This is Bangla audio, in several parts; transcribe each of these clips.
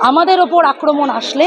আমাদের ওপর আক্রমণ আসলে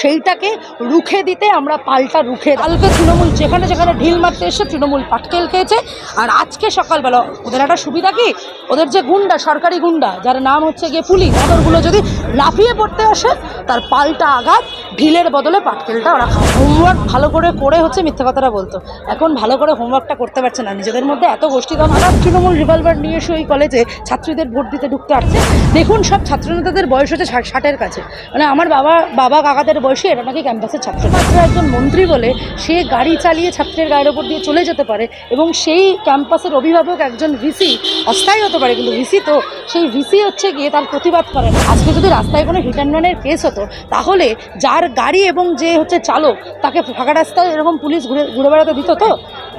সেইটাকে রুখে দিতে আমরা পাল্টা রুখে কালকে তৃণমূল, যেখানে যেখানে ঢিল মারতে এসে তৃণমূল পাটকেল খেয়েছে। আর আজকে সকালবেলা ওদের একটা সুবিধা কি? ওদের যে গুন্ডা, সরকারি গুন্ডা, যার নাম হচ্ছে গিয়ে পুলিশ ওদেরগুলো যদি লাফিয়ে পড়তে আসে, তার পাল্টা আঘাত ঢিলের বদলে পাটকেলটা ওরা হোমওয়ার্ক ভালো করে করে হচ্ছে মিথ্যে কথাটা বলতো। এখন ভালো করে হোমওয়ার্কটা করতে পারছে না। নিজেদের মধ্যে এত গোষ্ঠী দম। আমার তৃণমূল রিভলভার নিয়ে এসে ওই কলেজে ছাত্রীদের ভোট দিতে ঢুকতে আসছে। দেখুন সব ছাত্রনেতাদের বয়স হচ্ছে ষাট, ষাটের কাছে। মানে আমার বাবা বাবা কাকাদের বয়সী এরা নাকি ক্যাম্পাসের ছাত্র। মাত্র একজন মন্ত্রী বলে সে গাড়ি চালিয়ে ছাত্রের গায়ের ওপর দিয়ে চলে যেতে পারে এবং সেই ক্যাম্পাসের অভিভাবক একজন ভিসি, অস্থায়ী হতে পারে কিন্তু ভিসি তো, সেই ভিসি হচ্ছে গিয়ে তার প্রতিবাদ করে না। আজকে যদি রাস্তায় কোনো হিট অ্যান্ড রানের কেস হতো, তাহলে যার গাড়ি এবং যে হচ্ছে চালক, তাকে ফাঁকা রাস্তায় এরকম পুলিশ ঘুরে ঘুরে বেড়াতে দিত তো?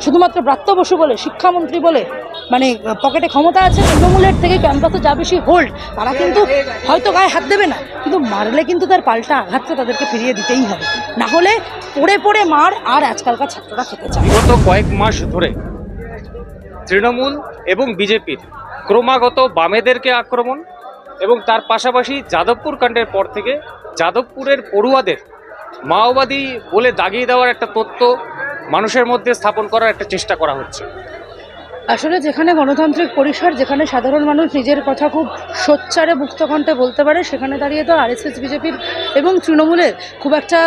শুধুমাত্র ব্রাত্য বসু বলে, শিক্ষামন্ত্রী বলে মানে পকেটে ক্ষমতা আছে, তৃণমূলের থেকে ক্যাম্পাসে যা বেশি হোল্ড তারা কিন্তু হয়তো গায়ে হাত দেবে না। কিন্তু মারলে কিন্তু তার পাল্টা আঘাতটা তাদেরকে ফিরিয়ে দিতেই হবে। না হলে পড়ে পড়ে মার, আর আজকালকার ছাত্ররা খেতে চায়। বিগত কয়েক মাস ধরে তৃণমূল এবং বিজেপির ক্রমাগত বামেদেরকে আক্রমণ এবং তার পাশাপাশি যাদবপুর কাণ্ডের পর থেকে যাদবপুরের পড়ুয়াদের মাওবাদী বলে দাগিয়ে দেওয়ার একটা তথ্য মানুষের মধ্যে স্থাপন করার একটা চেষ্টা করা হচ্ছে। আসলে যেখানে গণতান্ত্রিক পরিসর, যেখানে সাধারণ মানুষ নিজের কথা খুব সোচ্চারে মুক্তকণ্ঠে বলতে পারে, সেখানে দাঁড়িয়ে তো আরএসএস বিজেপির এবং তৃণমূলের খুব একটা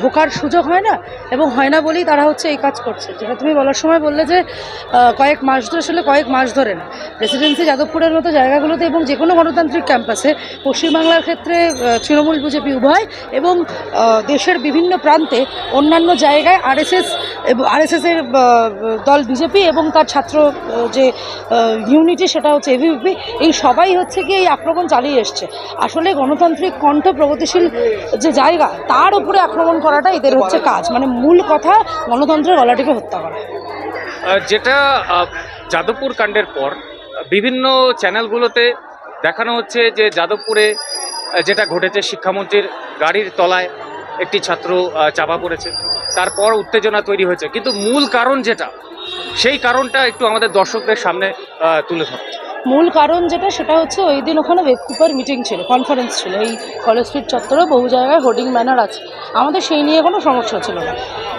ঢোকার সুযোগ হয় না এবং হয় না বলেই তারা হচ্ছে এই কাজ করছে। যেটা তুমি বলার সময় বললে যে কয়েক মাস ধরে, আসলে কয়েক মাস ধরে না। প্রেসিডেন্সি যাদবপুরের মতো জায়গাগুলোতে এবং যে কোনো গণতান্ত্রিক ক্যাম্পাসে পশ্চিমবাংলার ক্ষেত্রে তৃণমূল, বিজেপি উভয় এবং দেশের বিভিন্ন প্রান্তে অন্যান্য জায়গায় আরএসএস আরএসএসের দল বিজেপি এবং তার ছাত্র যে ইউনিটি সেটা হচ্ছে এভিপি এই সবাই হচ্ছে কি এই আক্রমণ চালিয়ে এসছে। আসলে গণতান্ত্রিক কণ্ঠ প্রগতিশীল যে জায়গা, তার উপরে আক্রমণ করাটা এদের হচ্ছে কাজ। মানে মূল কথা, গণতন্ত্রের গলাটিকে হত্যা করা। যেটা যাদবপুর কাণ্ডের পর, বিভিন্ন চ্যানেলগুলোতে দেখানো হচ্ছে যে যাদবপুরে যেটা ঘটেছে শিক্ষামন্ত্রীর গাড়ির তলায় একটি ছাত্র চাপা পড়েছে। তারপর উত্তেজনা তৈরি হয়েছে। কিন্তু মূল কারণ যেটা, সেই কারণটা একটু আমাদের দর্শকদের সামনে তুলে ধরো। মূল কারণ যেটা সেটা হচ্ছে ওই দিন ওখানে ওয়েবকুপার মিটিং ছিল কনফারেন্স ছিল। এই কলেজ স্ট্রিট চত্বরে বহু জায়গায় হোর্ডিং ব্যানার আছে। আমাদের সেই নিয়ে কোনো সমস্যা ছিল না।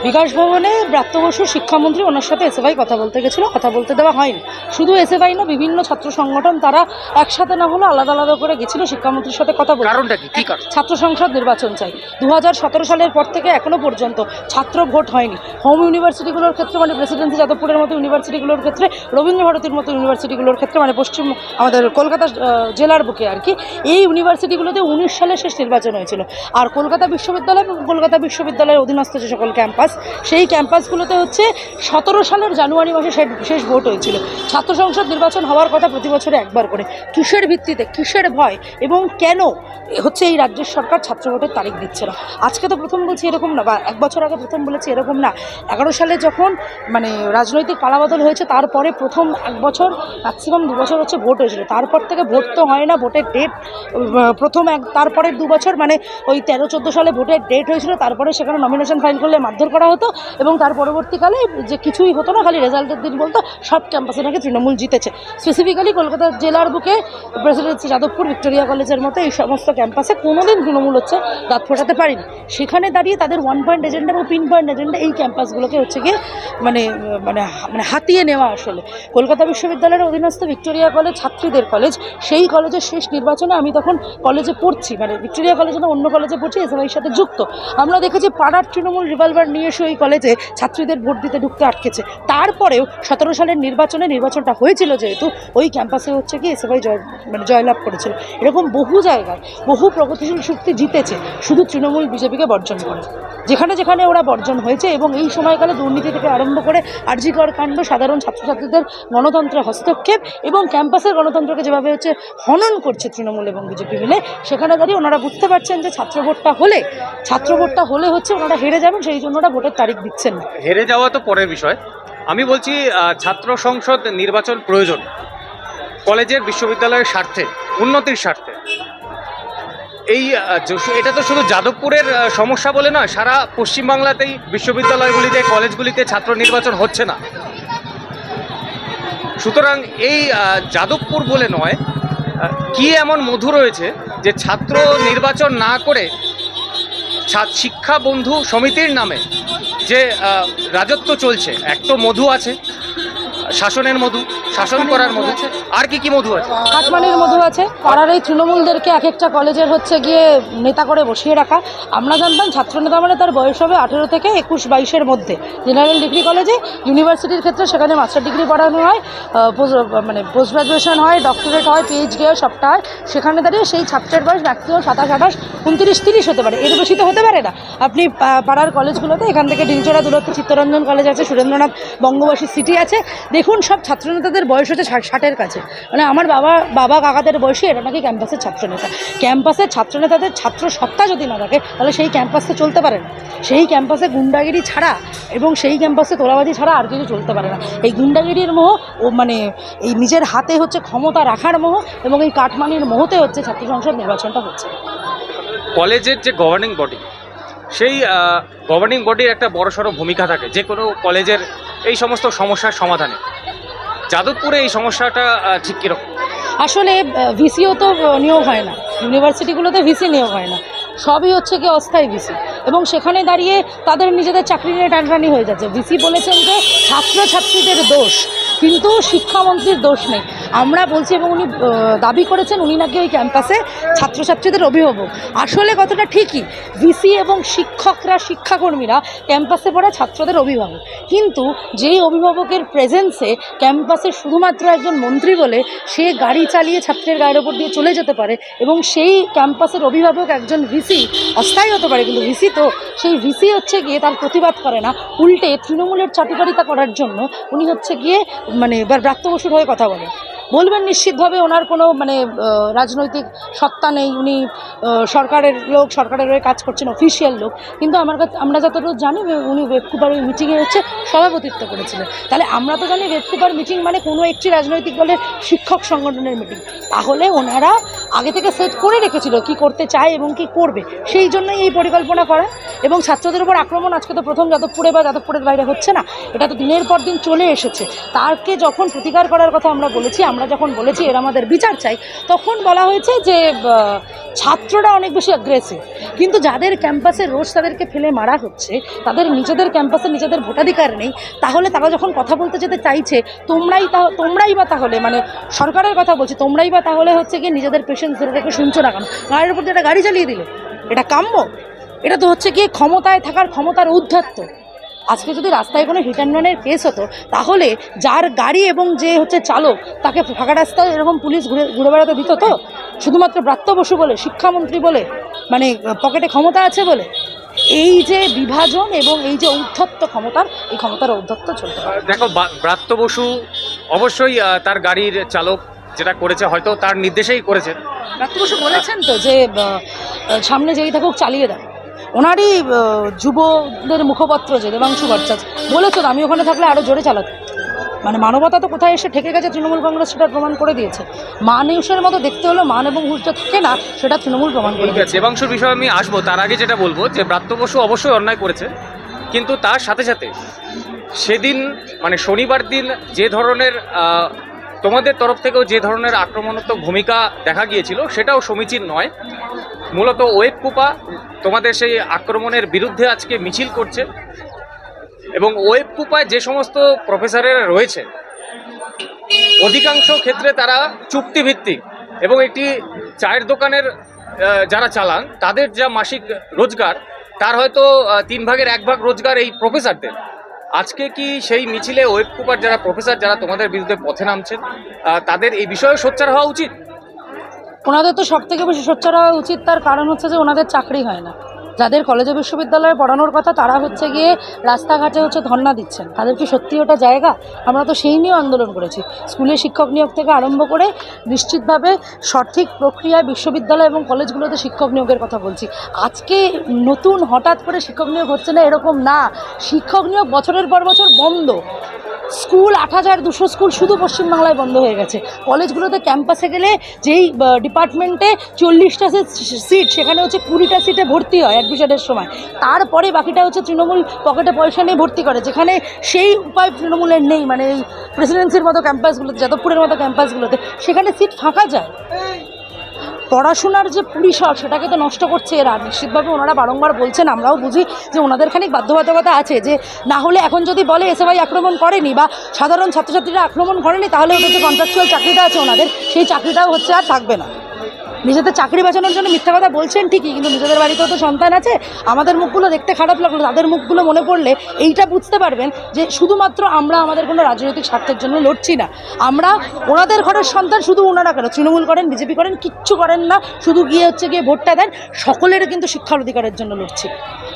বিকাশ ভবনে ব্রাত্য বসু শিক্ষামন্ত্রী ওনার সাথে এসএফআই কথা বলতে গেছিল কথা বলতে দেওয়া হয়নি। শুধু এসএফআই না বিভিন্ন ছাত্র সংগঠন তারা একসাথে না হলে আলাদা আলাদা করে গেছিল শিক্ষামন্ত্রীর সাথে কথা বলতে। কারণটা কি? কি ছাত্র সংসদ নির্বাচন চাই। দু হাজার সতেরো সালের পর থেকে এখনও পর্যন্ত ছাত্র ভোট হয়নি। হোম ইউনিভার্সিটিগুলোর ক্ষেত্রে মানে প্রেসিডেন্সি যাদবপুরের মতো ইউনিভার্সিটিগুলোর ক্ষেত্রে রবীন্দ্রভারতীর মতো ইউনিভার্সিটিগুলোর ক্ষেত্রে মানে পশ্চিম, আমাদের কলকাতা জেলার বুকে আর কি, এই ইউনিভার্সিটিগুলোতে উনিশ সালে শেষ নির্বাচন হয়েছিল। আর কলকাতা বিশ্ববিদ্যালয় এবং কলকাতা বিশ্ববিদ্যালয়ের অধীনস্থ যে সকল ক্যাম্পাস, সেই ক্যাম্পাসগুলোতে হচ্ছে সতেরো সালের জানুয়ারি মাসে শেষ- ভোট হয়েছিল। ছাত্র সংসদ নির্বাচন হওয়ার কথা প্রতি বছরে একবার করে। কিসের ভিত্তিতে, কিসের ভয় এবং কেন হচ্ছে এই রাজ্যের সরকার ছাত্র ভোটের তারিখ দিচ্ছে না? আজকে তো প্রথম বলছি এরকম না, বা এক বছর আগে প্রথম বলেছি এরকম না। এগারো সালে যখন মানে রাজনৈতিক পালাবদল হয়েছে, তারপরে প্রথম এক বছর ম্যাক্সিমাম দু বছর হচ্ছে ভোট হয়েছিল। তারপর থেকে ভোট তো হয় না, ভোটের ডেট প্রথম এক, তারপরে দু বছর মানে ওই তেরো, চোদ্দ সালে ভোটের ডেট হয়েছিল, তারপরে সেখানে নমিনেশন ফাইল করলে মারধর করা হতো এবং তার পরবর্তীকালে যে কিছুই হতো না, খালি রেজাল্টের দিন বলতো, সব ক্যাম্পাসে নাকি তৃণমূল জিতেছে। স্পেসিফিক্যালি কলকাতা জেলার বুকে প্রেসিডেন্সি যাদবপুর ভিক্টোরিয়া কলেজের মতো এই সমস্ত ক্যাম্পাসে কোনোদিন তৃণমূল হচ্ছে দাঁত ফোটাতে পারিনি। সেখানে দাঁড়িয়ে তাদের ওয়ান পয়েন্ট এজেন্ডা এবং পিন পয়েন্ট এজেন্ডা এই ক্যাম্পাসগুলোকে হচ্ছে গিয়ে মানে মানে মানে হাতিয়ে নেওয়া আসলে। কলকাতা বিশ্ববিদ্যালয়ের অধীনস্থ ভিক্টোরিয়া কলেজ ছাত্রীদের কলেজ সেই কলেজের শেষ নির্বাচনে আমি তখন কলেজে পড়ছি মানে ভিক্টোরিয়া কলেজে না অন্য কলেজে পড়ছি এসএমআইয়ের সাথে যুক্ত। আমরা দেখেছি পাড়ার তৃণমূল রিভলভার নিয়ে এসে ওই কলেজে ছাত্রীদের ভোট দিতে ঢুকতে আটকেছে। তারপরেও সতেরো সালের নির্বাচনে নির্বাচনটা হয়েছিল যেহেতু, ওই ক্যাম্পাসে হচ্ছে কি এসএফআই জয় মানে জয়লাভ করেছিল। এরকম বহু জায়গায় বহু প্রগতিশীল শক্তি জিতেছে শুধু তৃণমূল বিজেপিকে বর্জন করে। যেখানে যেখানে ওরা বর্জন হয়েছে এবং এই সময়কালে দুর্নীতি থেকে আরম্ভ করে আর্জিকর কাণ্ড, সাধারণ ছাত্রছাত্রীদের গণতন্ত্রের হস্তক্ষেপ এবং ক্যাম্পাসের গণতন্ত্রকে যেভাবে হচ্ছে হনন করছে তৃণমূল এবং বিজেপি মিলে, সেখানে দাঁড়িয়ে ওনারা বুঝতে পারছেন যে ছাত্র ভোটটা হলে ছাত্র ভোটটা হলে হচ্ছে ওনারা হেরে যাবেন, সেই জন্য ওরা ভোটের তারিখ দিচ্ছেন না। হেরে যাওয়া তো পরের বিষয়। আমি বলছি ছাত্র সংসদ নির্বাচন প্রয়োজন, কলেজের বিশ্ববিদ্যালয়ের স্বার্থে, উন্নতির স্বার্থে। এই এটা তো শুধু যাদবপুরের সমস্যা বলে নয়, সারা পশ্চিমবাংলাতেই বিশ্ববিদ্যালয়গুলিতে, কলেজগুলিতে ছাত্র নির্বাচন হচ্ছে না। সুতরাং এই যাদবপুর বলে নয় কি এমন মধু রয়েছে যে ছাত্র নির্বাচন না করে শিক্ষা বন্ধু সমিতির নামে যে রাজত্ব চলছে? এক তো মধু আছে, শাসনের মধু শাসন করার মধু আছে। আর কি কি মধু আছে? কাটমানির মধু আছে। পাড়ার এই তৃণমূলদেরকে এক একটা কলেজের হচ্ছে গিয়ে নেতা করে বসিয়ে রাখা। আমরা জানতাম ছাত্রনেতা মানে তার বয়স হবে আঠেরো থেকে একুশ বাইশের মধ্যে। জেনারেল ডিগ্রি কলেজে ইউনিভার্সিটির ক্ষেত্রে সেখানে মাস্টার ডিগ্রি পড়ানো হয় মানে পোস্ট গ্রাজুয়েশন হয় ডক্টরেট হয় পিএইচডি হয় সবটা হয়। সেখানে দাঁড়িয়ে সেই ছাত্রের বয়স ম্যাক্সিমাম সাতাশ আঠাশ উনত্রিশ তিরিশ হতে পারে। এর বেশি তো হতে পারে না। আপনি পাড়ার কলেজগুলোতে এখান থেকে ডিলচড়া দূরত্ব চিত্তরঞ্জন কলেজ আছে সুরেন্দ্রনাথ বঙ্গবাসী সিটি আছে। দেখুন সব ছাত্রনেতাদের বয়স হচ্ছে ষাট ষাটের কাছে। মানে আমার বাবা বাবা কাকাদের বয়সী এটা নাকি ক্যাম্পাসের ছাত্রনেতা ক্যাম্পাসের ছাত্রনেতাদের ছাত্র সত্তা যদি না থাকে, তাহলে সেই ক্যাম্পাস চলতে পারে না। সেই ক্যাম্পাসে গুন্ডাগিরি ছাড়া এবং সেই ক্যাম্পাসে তোলাবাজি ছাড়া আর কিছু চলতে পারে না। এই গুন্ডাগিরির মোহ, ও মানে এই নিজের হাতে হচ্ছে ক্ষমতা রাখার মোহ এবং এই কাঠমানির মোহতে হচ্ছে ছাত্র সংসদ নির্বাচনটা হচ্ছে। কলেজের যে গভর্নিং বডি সেই গভর্নিং বডির একটা বড়সড় ভূমিকা থাকে। যে কোনো কলেজের এই সমস্ত সমস্যার সমাধানে। যাদবপুরে এই সমস্যাটা ঠিক কীরকম? আসলে ভিসিও তো নিয়োগ হয় না। ইউনিভার্সিটিগুলোতে ভিসি নিয়োগ হয় না। সবই হচ্ছে কি অস্থায়ী ভিসি। এবং সেখানে দাঁড়িয়ে তাদের নিজেদের চাকরি নিয়ে টানটানি হয়ে যাচ্ছে। ভিসি বলেছেন যে ছাত্রছাত্রীদের দোষ। কিন্তু শিক্ষামন্ত্রীর দোষ নেই। আমরা বলছি এবং উনি দাবি করেছেন উনি নাকি ওই ক্যাম্পাসে ছাত্রছাত্রীদের অভিভাবক। আসলে কথাটা ঠিকই। ভিসি এবং শিক্ষকরা, শিক্ষাকর্মীরা ক্যাম্পাসে পড়া ছাত্রদের অভিভাবক। কিন্তু যেই অভিভাবকের প্রেজেন্সে ক্যাম্পাসে শুধুমাত্র একজন মন্ত্রী বলে সে গাড়ি চালিয়ে ছাত্রের গায়ের ওপর দিয়ে চলে যেতে পারে এবং সেই ক্যাম্পাসের অভিভাবক একজন ভিসি অস্থায়ী হতে পারে। কিন্তু ভিসি তো সেই ভিসি হচ্ছে গিয়ে তার প্রতিবাদ করে না। উল্টে তৃণমূলের চাটুকারিতা করার জন্য উনি হচ্ছে গিয়ে মানে এবার ব্রাত্য বসুর হয়ে কথা বলেন বলবেন নিশ্চিতভাবে ওনার কোনো মানে রাজনৈতিক সত্তা নেই। উনি সরকারের লোক, সরকারের হয়ে কাজ করছেন অফিসিয়াল লোক। কিন্তু আমার কাছে, আমরা যতটুকু জানি, উনি ওয়েবকুপার ওই মিটিংয়ে হচ্ছে, সভাপতিত্ব করেছিলেন। তাহলে আমরা তো জানি ওয়েবকুপার মিটিং মানে কোনো একটি রাজনৈতিক দলের শিক্ষক সংগঠনের মিটিং তাহলে ওনারা আগে থেকে সেট করে রেখেছিল কি করতে চায় এবং কি করবে। সেই জন্যই এই পরিকল্পনা করা এবং ছাত্রদের উপর আক্রমণ, আজকে তো প্রথম যাদবপুরে বা যাদবপুরের বাইরে হচ্ছে না। এটা তো দিনের পর দিন চলে এসেছে। তারকে যখন প্রতিকার করার কথা আমরা বলেছি, আমরা যখন বলেছি এর আমাদের বিচার চাই, তখন বলা হয়েছে যে ছাত্ররা অনেক বেশি অ্যাগ্রেসিভ কিন্তু যাদের ক্যাম্পাসে রোজ তাদেরকে ফেলে মারা হচ্ছে, তাদের নিজেদের ক্যাম্পাসে নিজেদের ভোটাধিকার নেই, তাহলে তারা যখন কথা বলতে যেতে চাইছে, তোমরাই তা, তোমরাই বা তাহলে মানে সরকারের কথা বলছি, তোমরাই বা তাহলে হচ্ছে গিয়ে নিজেদের পেশেন্ট ধরে রেখে শুনছো না কেন? গাড়ির উপর একটা গাড়ি চালিয়ে দিলে, এটা কাম্য? এটা তো হচ্ছে গিয়ে ক্ষমতায় থাকার ক্ষমতার উদ্ধত্ত আজকে যদি রাস্তায় কোনো হিট অ্যান্ড রানের কেস হতো তাহলে যার গাড়ি এবং যে হচ্ছে চালক তাকে ফাঁকা রাস্তায় এরকম পুলিশ ঘুরে ঘুরে বেড়াতে দিত তো? শুধুমাত্র ব্রাত্য বসু বলে শিক্ষামন্ত্রী বলে মানে পকেটে ক্ষমতা আছে বলে? এই যে বিভাজন এবং এই যে ঔদ্ধত্য ক্ষমতার এই ক্ষমতার ঔদ্ধত্য চলতে পারে। দেখো ব্রাত্য বসু অবশ্যই তার গাড়ির চালক যেটা করেছে হয়তো তার নির্দেশেই করেছেন ব্রাত্য বসু বলেছেন তো যে সামনে যেই থাকুক চালিয়ে দেয় ওনারই যুবদের মুখপত্র যে দেবাংশু ভট্টাচার্য বলেছ আমি ওখানে থাকলে আরও জোরে চালাতে। মানে মানবতা তো কোথায় এসে ঠেকে গেছে তৃণমূল কংগ্রেস সেটা প্রমাণ করে দিয়েছে। মানুষের মতো দেখতে হলো মান এবং হুঁশটা থাকে না সেটা তৃণমূল প্রমাণ করে দিয়েছে। দেবাংশুর বিষয়ে আমি আসব তার আগে যেটা বলব যে ব্রাত্য বসু অবশ্যই অন্যায় করেছে কিন্তু তার সাথে সাথে সেদিন মানে শনিবার দিন যে ধরনের তোমাদের তরফ থেকেও যে ধরনের আক্রমণাত্মক ভূমিকা দেখা গিয়েছিল সেটাও সমীচীন নয়। মূলত ওয়েব কুপা তোমাদের সেই আক্রমণের বিরুদ্ধে আজকে মিছিল করছে এবং ওয়েব কুপায় যে সমস্ত প্রফেসরেরা রয়েছে, অধিকাংশ ক্ষেত্রে তারা চুক্তিভিত্তিক এবং একটি চায়ের দোকানের যারা চালান, তাদের যা মাসিক রোজগার, তার হয়তো তিন ভাগের এক ভাগ রোজগার এই প্রফেসরদের। আজকে কি সেই মিছিলে ওয়েব কুপার যারা প্রফেসর, যারা তোমাদের বিরুদ্ধে পথে নামছেন তাদের এই বিষয়ে সোচ্চার হওয়া উচিত? ওনাদের তো সব থেকে বেশি সোচ্চার হওয়া উচিত, তার কারণ হচ্ছে যে ওনাদের চাকরি হয় না। যাদের কলেজে বিশ্ববিদ্যালয়ে পড়ানোর কথা, তারা হচ্ছে গিয়ে রাস্তাঘাটে হচ্ছে ধর্না দিচ্ছেন। তাদের কি সত্যি ওটা জায়গা? আমরা তো সেই নিয়েও আন্দোলন করেছি। স্কুলে শিক্ষক নিয়োগ থেকে আরম্ভ করে নিশ্চিতভাবে সঠিক প্রক্রিয়ায় বিশ্ববিদ্যালয় এবং কলেজগুলোতে শিক্ষক নিয়োগের কথা বলছি। আজকে নতুন হঠাৎ করে শিক্ষক নিয়োগ হচ্ছে না, এরকম না। শিক্ষক নিয়োগ বছরের পর বছর বন্ধ। স্কুল, আট হাজার দুশো স্কুল শুধু পশ্চিমবাংলায় বন্ধ হয়ে গেছে। কলেজগুলোতে ক্যাম্পাসে গেলে যেই ডিপার্টমেন্টে চল্লিশটা সিট, সেখানে হচ্ছে কুড়িটা সিটে ভর্তি হয় অ্যাডমিশনের সময়। তারপরে বাকিটা হচ্ছে তৃণমূল পকেটে পয়সা নিয়ে ভর্তি করে, যেখানে সেই উপায় তৃণমূলের নেই মানে এই প্রেসিডেন্সির মতো ক্যাম্পাসগুলোতে যাদবপুরের মতো ক্যাম্পাসগুলোতে সেখানে সিট ফাঁকা যায়। পড়াশোনার যে পরিসর সেটাকে তো নষ্ট করছে এরা। নিশ্চিতভাবে ওনারা বারংবার বলছেন, আমরাও বুঝি যে ওনাদের খানিক বাধ্যবাধকতা আছে যে, না হলে এখন যদি বলে এসএফআই আক্রমণ করেনি বা সাধারণ ছাত্রছাত্রীরা আক্রমণ করেনি, তাহলে ওদের যে কন্ট্রাকচুয়াল চাকরিটা আছে ওনাদের, সেই চাকরিটাও হচ্ছে আর থাকবে না। নিজেদের চাকরি বাঁচানোর জন্য মিথ্যা কথা বলছেন ঠিকই, কিন্তু নিজেদের বাড়িতেও তো সন্তান আছে। আমাদের মুখগুলো দেখতে খারাপ লাগল, তাদের মুখগুলো মনে পড়লে এইটা বুঝতে পারবেন যে শুধুমাত্র আমরা আমাদের কোনো রাজনৈতিক স্বার্থের জন্য লড়ছি না। আমরা ওনাদের ঘরের সন্তান শুধু ওনারা কেন? তৃণমূল করেন, বিজেপি করেন, কিচ্ছু করেন না, শুধু গিয়ে হচ্ছে গিয়ে ভোটটা দেন, সকলের কিন্তু শিক্ষার অধিকারের জন্য লড়ছি।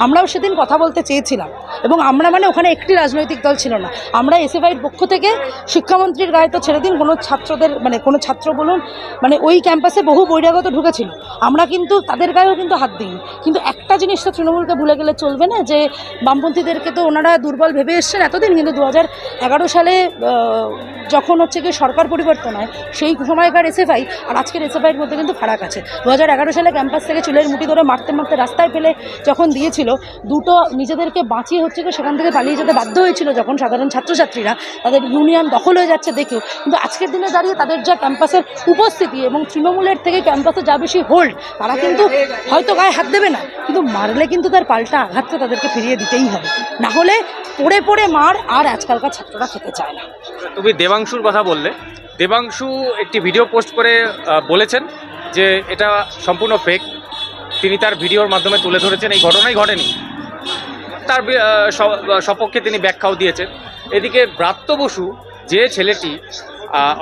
আমরাও সেদিন কথা বলতে চেয়েছিলাম এবং আমরা মানে ওখানে একটি রাজনৈতিক দল ছিল না। আমরা এসএফআইয়ের পক্ষ থেকে শিক্ষামন্ত্রীর গায়ে তো ছেড়ে দিন, কোনো ছাত্রদের মানে কোনো ছাত্র বলুন মানে ওই ক্যাম্পাসে বহু বহিরাগত ঢুকেছিল। আমরা কিন্তু তাদের গায়েও কিন্তু হাত দিইনি। কিন্তু একটা জিনিস তো তৃণমূলকে ভুলে গেলে চলবে না, যে বামপন্থীদেরকে তো ওনারা দুর্বল ভেবে এসছেন এতদিন, কিন্তু দু সালে যখন হচ্ছে কি সরকার পরিবর্তন হয়, সেই সময়কার এসএফআই আর আজকের এসএফআইয়ের মধ্যে কিন্তু ফারাক আছে। দু হাজার এগারো সালে ক্যাম্পাস থেকে চুলের মুঠি ধরে মারতে মারতে রাস্তায় ফেলে যখন দিয়েছিল, দুটো নিজেদেরকে বাঁচিয়ে হচ্ছে কি সেখান থেকে পালিয়ে যেতে বাধ্য হয়েছিল যখন সাধারণ ছাত্রছাত্রীরা, তাদের ইউনিয়ন দখল হয়ে যাচ্ছে দেখেও। কিন্তু আজকের দিনে দাঁড়িয়ে তাদের যা ক্যাম্পাসের উপস্থিতি এবং তৃণমূলের থেকে ক্যাম্পাসে যা বেশি হোল্ড তারা কিন্তু হয়তো গায়ে হাত দেবে না। কিন্তু মারলে কিন্তু তার পাল্টা আঘাতটা তাদেরকে ফিরিয়ে দিতেই হবে। না হলে পড়ে পড়ে মার আর আজকালকার ছাত্ররা খেতে চায় না। তুমি দেবাংশুর কথা বললে। দেবাংশু একটি ভিডিও পোস্ট করে বলেছেন যে এটা সম্পূর্ণ ফেক তিনি তার ভিডিওর মাধ্যমে তুলে ধরেছেন। এই ঘটনাই ঘটেনি। তার সপক্ষে তিনি ব্যাখ্যাও দিয়েছেন। এদিকে ব্রাত্য বসু যে ছেলেটি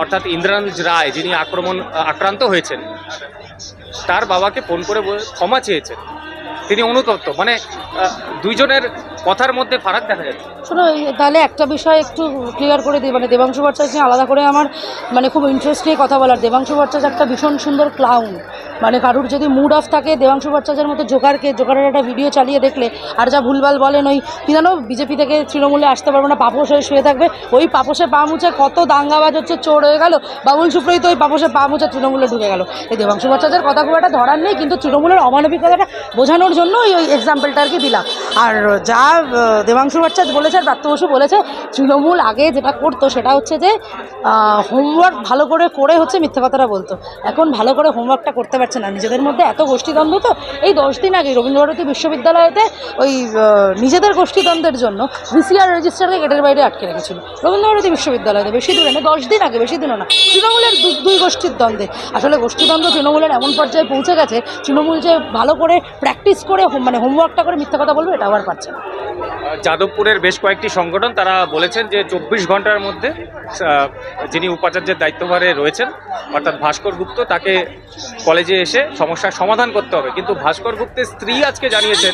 অর্থাৎ ইন্দ্রানুজ রায়, যিনি আক্রমণ আক্রান্ত হয়েছেন, তার বাবাকে ফোন করে ক্ষমা চেয়েছেন। তিনি অনুতপ্ত। মানে দুইজনের কথার মধ্যে ফারাক দেখা যাচ্ছে। শোনো তাহলে একটা বিষয় একটু ক্লিয়ার করে দিই মানে দেবাংশু ভট্টাচার্য নিয়ে আলাদা করে আমার মানে খুব ইন্টারেস্ট নিয়ে কথা বলার। দেবাংশু ভট্টাচার্য একটা ভীষণ সুন্দর ক্লাউন মানে কারুর যদি মুড অফ থাকে, দেবাংশু ভট্টাচার্যের মতো জোকারকে জোকারের একটা ভিডিও চালিয়ে দেখলে, আর যা ভুলভাল বলেন ওই, কি জানো বিজেপি থেকে তৃণমূলে আসতে পারব না, পাপোশ হয়ে শুয়ে থাকবে, ওই পাপোশে পা মুছে কত দাঙ্গাবাজ হচ্ছে, চোর হয়ে গেল, বাবুল সুপ্রই তো ওই পাপোশে পা মুছে তৃণমূলে ঢুকে গেল। এই দেবাংশু ভট্টাচার্যের কথা খুব একটা ধরার নেই, কিন্তু তৃণমূলের অমানবিকতাটা বোঝানোর জন্য ওই এক্সাম্পলটা আর কি দিলাম। আর যা দেবাংশু ভট্টাচার্য বলেছে আর প্রাপ্ত বসু বলেছে, তৃণমূল আগে যেটা করতো সেটা হচ্ছে যে হোমওয়ার্ক ভালো করে করে হচ্ছে মিথ্যে কথাটা বলতো। এখন ভালো করে হোমওয়ার্কটা করতে পারছে না। নিজেদের মধ্যে এত গোষ্ঠীদ্বন্দ্ব তো, এই দশ দিন আগে রবীন্দ্রভারতী বিশ্ববিদ্যালয়তে ওই নিজেদের গোষ্ঠীদ্বন্দ্বের জন্য ভিসিআর রেজিস্টারকে গেটের বাইরে আটকে রেখেছিল। রবীন্দ্রভারতী বিশ্ববিদ্যালয়তে বেশি দূরে না, দশ দিন আগে বেশি দিনও না। তৃণমূলের দুই গোষ্ঠীর দ্বন্দ্বে আসলে গোষ্ঠীদ্বন্দ্ব তৃণমূলের এমন পর্যায়ে পৌঁছে গেছে, তৃণমূল যে ভালো করে প্র্যাকটিস করে মানে হোমওয়ার্কটা করে মিথ্যা কথা বলবে, এটা আবার পারছে না। যাদবপুরের বেশ কয়েকটি সংগঠন, তারা বলেছেন যে চব্বিশ ঘণ্টার মধ্যে যিনি উপাচার্যের দায়িত্বভারে রয়েছেন, অর্থাৎ ভাস্কর গুপ্ত, তাকে কলেজে এসে সমস্যার সমাধান করতে হবে। কিন্তু ভাস্কর গুপ্তের স্ত্রী আজকে জানিয়েছেন,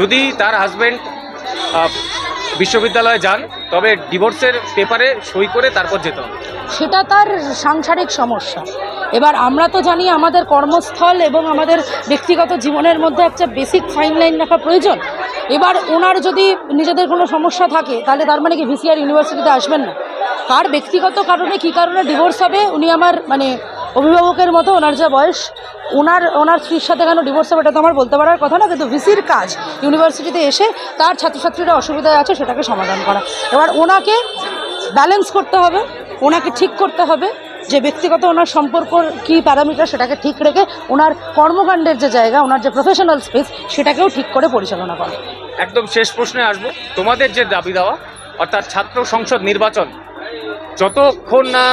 যদি তার হাজব্যান্ড বিশ্ববিদ্যালয়ে যান, তবে ডিভোর্সের পেপারে সই করে তারপর যেতে হবে। সেটা তার সাংসারিক সমস্যা। এবার আমরা তো জানি আমাদের কর্মস্থল এবং আমাদের ব্যক্তিগত জীবনের মধ্যে একটা বেসিক ফাইন লাইন রাখা প্রয়োজন। এবার ওনার যদি নিজেদের কোনো সমস্যা থাকে, তাহলে তার মানে কি ভিসিআর ইউনিভার্সিটিতে আসবেন না। কার ব্যক্তিগত কারণে, কী কারণে ডিভোর্স হবে, উনি আমার মানে অভিভাবকের মতো, ওনার যা বয়স, ওনার ওনার স্ত্রীর সাথে কেন ডিভোর্স হবে, এটা তো আমার বলতে পারার কথা না কিন্তু ভিসির কাজ ইউনিভার্সিটিতে এসে তার ছাত্রছাত্রীরা অসুবিধায় আছে, সেটাকে সমাধান করা। এবার ওনাকে ব্যালেন্স করতে হবে, ওনাকে ঠিক করতে হবে যে ব্যক্তিগত ওনার সম্পর্ক কী প্যারামিটার সেটাকে ঠিক রেখে ওনার কর্মকাণ্ডের যে জায়গা ওনার যে প্রফেশনাল স্পেস সেটাকেও ঠিক করে পরিচালনা করা। একদম শেষ প্রশ্নে আসব। তোমাদের যে দাবি দেওয়া অর্থাৎ ছাত্র সংসদ নির্বাচন যতক্ষণ না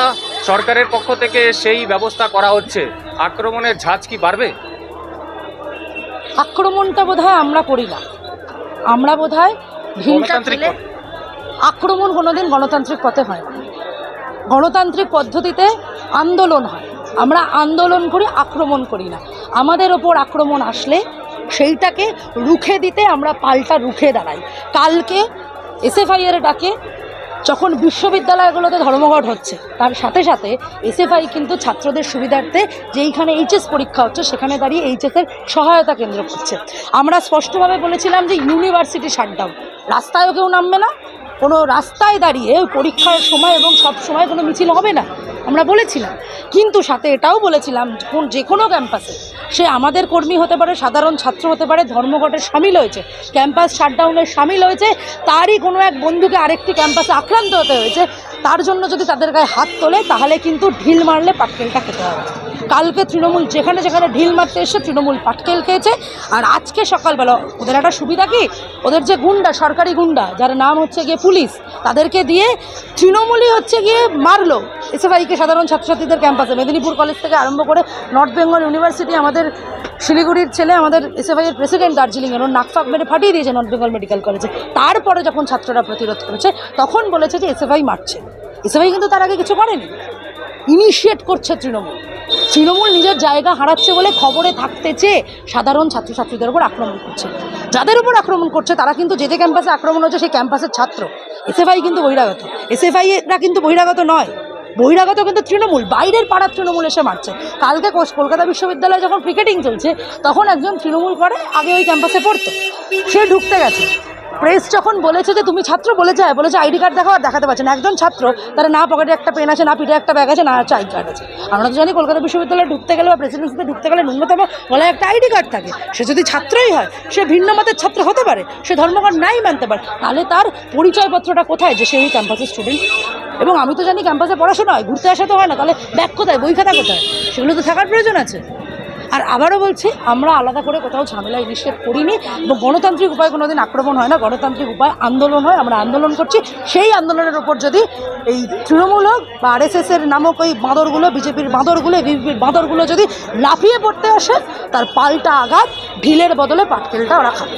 সরকারের পক্ষ থেকে সেই ব্যবস্থা করা হচ্ছে আক্রমণের ঝাঁজ কি বাড়বে? আক্রমণটা বোধ আমরা করি না। আমরা বোধ হয় আক্রমণ কোনোদিন গণতান্ত্রিক পথে হয় না। গণতান্ত্রিক পদ্ধতিতে আন্দোলন হয়। আমরা আন্দোলন করি, আক্রমণ করি না। আমাদের ওপর আক্রমণ আসলে সেইটাকে রুখে দিতে আমরা পাল্টা রুখে দাঁড়াই। কালকে এসএফআইয়ের ডাকে যখন বিশ্ববিদ্যালয়গুলোতে ধর্মঘট হচ্ছে, তার সাথে সাথে এসএফআই কিন্তু ছাত্রদের সুবিধার্থে যেইখানে এইচএস পরীক্ষা হচ্ছে, সেখানে দাঁড়িয়ে এইচএসের সহায়তা কেন্দ্র করছে আমরা স্পষ্টভাবে বলেছিলাম যে ইউনিভার্সিটি শাটডাউন। রাস্তায়ও কেউ নামবে না কোনো রাস্তায় দাঁড়িয়ে পরীক্ষার সময় এবং সব সময় কোনো মিছিল হবে না। আমরা বলেছিলাম। কিন্তু সাথে এটাও বলেছিলাম যে কোনো ক্যাম্পাসে সে আমাদের কর্মী হতে পারে, সাধারণ ছাত্র হতে পারে, ধর্মঘটের সামিল হয়েছে, ক্যাম্পাস শাটডাউনের সামিল হয়েছে, তারই কোনো এক বন্ধুকে আরেকটি ক্যাম্পাসে আক্রান্ত হতে হয়েছে, তার জন্য যদি তাদের গায়ে হাত তোলে, তাহলে কিন্তু ঢিল মারলে পাটকেলটা খেতে হবে। কালকে তৃণমূল যেখানে যেখানে ঢিল মারতে এসে তৃণমূল পাটকেল খেয়েছে, আর আজকে সকালবেলা, ওদের একটা সুবিধা কি? ওদের যে গুন্ডা, সরকারি গুন্ডা, যার নাম হচ্ছে গিয়ে পুলিশ, তাদেরকে দিয়ে তৃণমূলই হচ্ছে গিয়ে মারলো। এসএফআইকে সাধারণ ছাত্রছাত্রীদের ক্যাম্পাসে, মেদিনীপুর কলেজ থেকে আরম্ভ করে নর্থ বেঙ্গল ইউনিভার্সিটি, আমাদের শিলিগুড়ির ছেলে, আমাদের এসএফআই এর প্রেসিডেন্ট দার্জিলিংয়ের ওর নাকফাক মেরে ফাটিয়ে দিয়েছে নর্থ বেঙ্গল মেডিকেল কলেজে তারপরে যখন ছাত্ররা প্রতিরোধ করেছে, তখন বলেছে যে এসএফআই মারছে। এসএফআই কিন্তু তার আগে কিছু করেনি। ইনিশিয়েট করছে তৃণমূল। তৃণমূল নিজের জায়গা হারাচ্ছে বলে খবরে থাকতে চেয়ে সাধারণ ছাত্রছাত্রীদের উপর আক্রমণ করছে। যাদের উপর আক্রমণ করছে, তারা কিন্তু যে যে ক্যাম্পাসে আক্রমণ হচ্ছে, সেই ক্যাম্পাসের ছাত্র। এসএফআই কিন্তু বহিরাগত। এসএফআইরা কিন্তু বহিরাগত নয়। বহিরাগত কিন্তু তৃণমূল, বাইরের পাড়ার তৃণমূল এসে মারছে। কালকে কলকাতা বিশ্ববিদ্যালয়ে যখন ক্রিকেটিং চলছে, তখন একজন তৃণমূল করে আগে ওই ক্যাম্পাসে পড়তো। সে ঢুকতে গেছে। প্রেস যখন বলেছে যে, তুমি ছাত্র বলে যায় বলেছে আইডি কার্ড দেখাও আর দেখাতে পারছে না। একজন ছাত্র, তারা না পকেটে একটা পেন আছে, না পিঠে একটা ব্যাগ আছে, না হচ্ছে আইডি কার্ড আছে। আমরা তো জানি কলকাতা বিশ্ববিদ্যালয়ে ঢুকতে গেলে বা প্রেসিডেন্সিতে ঢুকতে গেলে ন্যূনতম গলায় একটা আইডি কার্ড থাকে। সে যদি ছাত্রই হয়, সে ভিন্ন মতের ছাত্র হতে পারে। সে ধর্মঘট নাই মানতে পারে। তাহলে তার পরিচয়পত্রটা কোথায় যে সে ওই ক্যাম্পাসের স্টুডেন্ট এবং আমি তো জানি ক্যাম্পাসে পড়াশোনা হয়, ঘুরতে আসা তো হয় না, তাহলে ব্যাগ কোথায়, বই খাতা কোথায়? সেগুলো তো থাকার প্রয়োজন আছে। আর আবারও বলছি, আমরা আলাদা করে কোথাও ঝামেলা ইনিশিয়েট করিনি এবং গণতান্ত্রিক উপায় কোনোদিন আক্রমণ হয় না, গণতান্ত্রিক উপায় আন্দোলন হয়, আমরা আন্দোলন করছি। সেই আন্দোলনের ওপর যদি এই তৃণমূল হোক বা আরএসএস এর নামক ওই বাঁদরগুলো, বিজেপির বাঁদরগুলো বিজেপির বাঁদরগুলো যদি লাফিয়ে পড়তে আসে, তার পাল্টা আঘাত, ঢিলের বদলে পাটকেলটা ওরা খাবে।